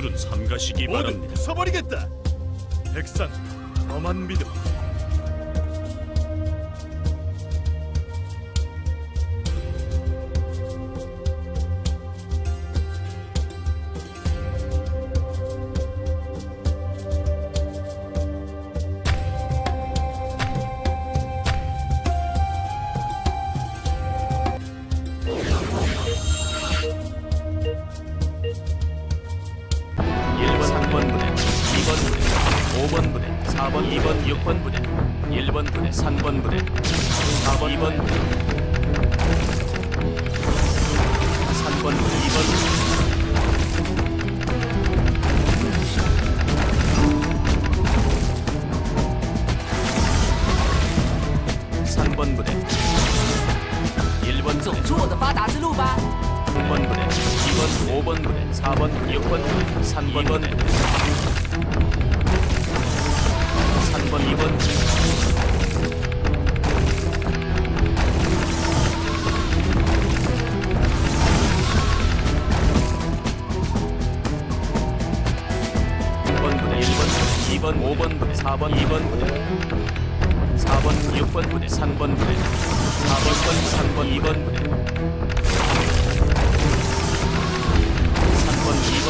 술은 삼가시기 모두 바랍니다. 부숴버리겠다. 백상 너만 믿음. 5번 부대, 4번, 2번, 6번 부대, 1번 부대, 3번 부대, 4번, 2번 부대, 3번 부대, 2번 부대, 삼번 부대, 1번 走 부대, 出我的发达之路吧。 6번 부대, 2번, 5번 부대, 4번, 6번 부대, 3번 부대, 2번, 5번 부대, 4번, 2번 부대, 4번, 6번 부대, 3번 부대, 4번, 3번, 2번 부대, 3번, 2번,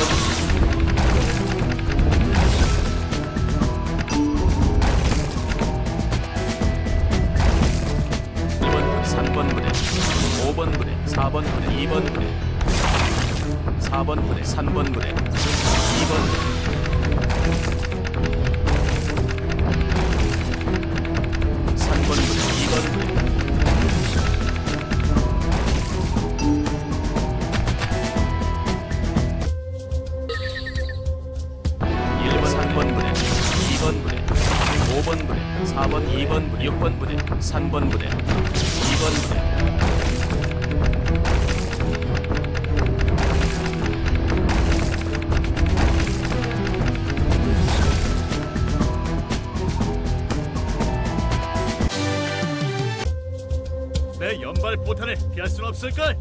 1번, 3번 부대, 5번 부대, 4번 부대, 2번 부대, 4번 부대, 3번 부대, 2번 부대, 5번 부대, 4번, 2번 부대, 6번 부대, 3번 부대, 2번 부대, 내 연발 포탄을 피할 순 없을걸?